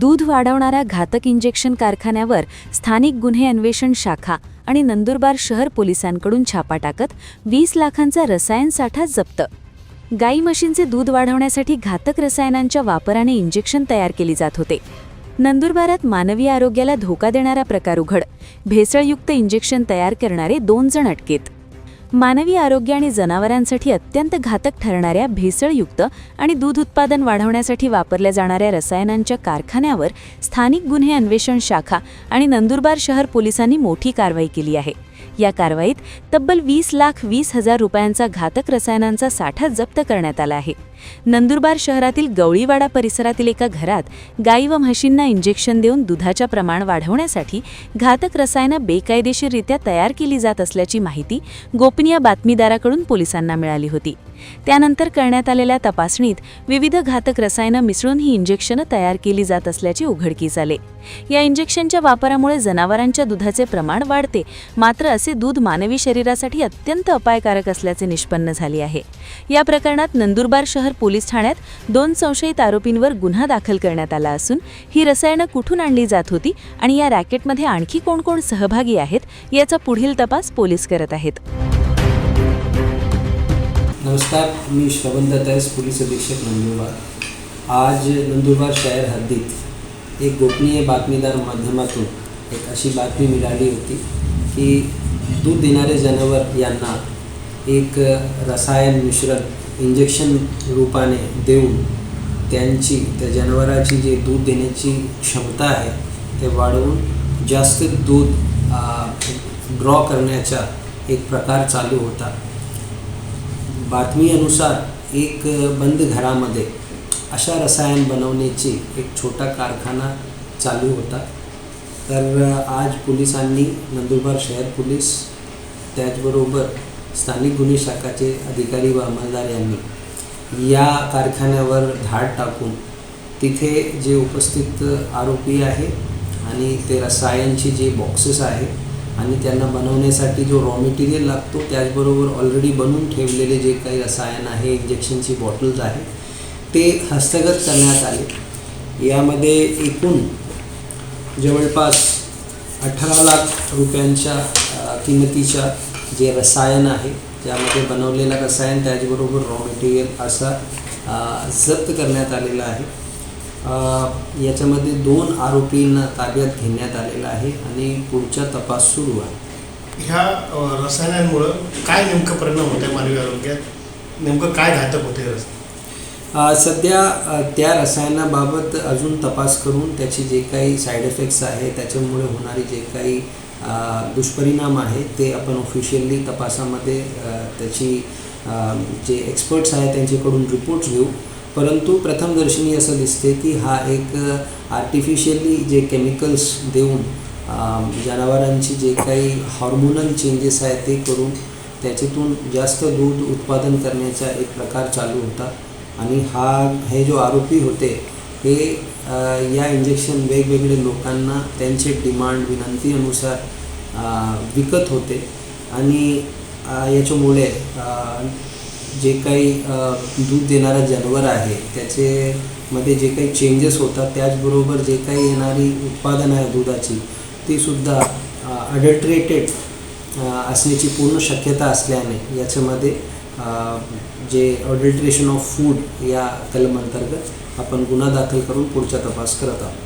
दूध वाढवणाऱ्या घातक इंजेक्शन कारखान्यावर स्थानिक गुन्हे अन्वेषण शाखा आणि नंदुरबार शहर पोलिसांकडून छापा टाकत वीस लाखांचा रसायन साठा जप्त. गाई म्हशींचे दूध वाढवण्यासाठी घातक रसायनांच्या वापराने इंजेक्शन तयार केली जात होते. नंदुरबारात मानवी आरोग्याला धोका देणारा प्रकार उघड. भेसळयुक्त इंजेक्शन तयार करणारे दोन जण अटकेत. मानवी आरोग्य आणि जनावरांसाठी अत्यंत घातक ठरणाऱ्या भेसळयुक्त आणि दूध उत्पादन वाढवण्यासाठी वापरल्या जाणाऱ्या रसायनांच्या कारखान्यावर स्थानिक गुन्हे अन्वेषण शाखा आणि नंदुरबार शहर पोलिसांनी मोठी कारवाई केली आहे. या कारवाईत तब्बल वीस लाख वीस हजार रुपयांचा घातक रसायनांचा साठा जप्त करण्यात आला आहे. नंदुरबार शहरातील गवळीवाडा परिसरातील एका घरात गाई व म्हशींना इंजेक्शन देऊन दुधाच्या प्रमाण वाढवण्यासाठी घातक रसायनं बेकायदेशीररित्या तयार केली जात असल्याची माहिती गोपनीय बातमीदाराकडून पोलिसांना मिळाली होती. त्यानंतर करण्यात आलेल्या तपासणीत विविध घातक रसायनं मिसळून ही इंजेक्शनं तयार केली जात असल्याचे उघडकीस आले. या इंजेक्शनच्या वापरामुळे जनावरांच्या दुधाचे प्रमाण वाढते मात्र असे दूध मानवी शरीरासाठी अत्यंत अपायकारक असल्याचे निष्पन्न झाले आहे. या प्रकरणात नंदुरबार शहर पोलीस ठाण्यात दोन संशयित आरोपींवर गुन्हा दाखल करण्यात आला असून ही रसायनं कुठून आणली जात होती आणि या रॅकेटमध्ये आणखी कोण कोण सहभागी आहेत याचा पुढील तपास पोलीस करत आहेत. नमस्कार मी श्रवण दत्तायस पोलीस अधीक्षक नंदुरबार. आज नंदुरबार शहर हद्दीत एक गोपनीय बातमीदार माध्यमातून एक अशी बातमी मिळाली होती की दूध देणारे जनावर यांना एक रसायन मिश्रण इंजेक्शन रूपाने देऊन त्यांची त्या जनावराची जी दूध देण्याची क्षमता आहे ते वाढवून जास्त दूध ड्रॉ करण्याचा एक प्रकार चालू होता. बातमीनुसार एक बंद घरामध्ये अशा रसायन बनवण्याची एक छोटा कारखाना चालू होता. तर आज पोलिसांनी नंदुरबार शहर पोलीस त्याचबरोबर स्थानिक गुन्हे शाखाचे अधिकारी व अंमलदार यांनी या कारखान्यावर धाड टाकून तिथे जे उपस्थित आरोपी आहे आणि ते रसायनचे जे बॉक्सेस आहे आणि त्यांना बनवण्यासाठी जो रॉ मटेरियल लागतो त्याचबरोबर ऑलरेडी बनवून ठेवलेले जे काही रसायन आहे इंजेक्शनची बॉटल्स आहे ते हस्तगत करण्यात आले. यामध्ये एकूण जवळपास अठरा लाख रुपयांच्या किमतीच्या जे रसायन आहे त्यामध्ये बनवलेलं रसायन त्याचबरोबर रॉ मटेरियल असा जप्त करण्यात आलेला आहे. याच्यामध्ये दोन आरोपींना ताब्यात घेण्यात आलेला आहे आणि पुढचा तपास सुरू आहे. ह्या रसायनांमुळं काय नेमकं परिणाम होते मानवी आरोग्यात? नेमकं काय घातक होते हे रसायन? सध्या त्या रसायनाबाबत अजून तपास करून त्याचे जे काही साईड इफेक्ट्स आहे त्याच्यामुळे होणारे जे काही दुष्परिणाम आहे ते आपण ऑफिशियली तपासामध्ये त्याची जे एक्सपर्ट्स आहेत त्यांच्याकडून रिपोर्ट्स घेऊ. परंतु प्रथमदर्शनी असं दिसते की हा एक आर्टिफिशियली जे केमिकल्स देऊन जनावरांची जे काही हॉर्मोनल चेंजेस आहेत ते करून त्याच्यातून जास्त दूध उत्पादन करण्याचा एक प्रकार चालू होता. आणि हा हे जो आरोपी होते हे या इंजेक्शन वेगवेगळे लोकांना त्यांचे डिमांड विनंतीनुसार विकत होते. आणि याच्यामुळे जे काही दूध देणारा जनावर आहे त्याचे मध्ये जे काही चेंजेस होतात त्याचबरोबर जे काही येणारी उत्पादन आहे दुधाची ती सुद्धा अडल्ट्रेटेड असण्याची पूर्ण शक्यता असल्याने याच्यामध्ये जे अडल्ट्रेशन ऑफ फूड या कलम अंतर्गत आपण गुन्हा दाखल करून पुढचा तपास करत आहोत.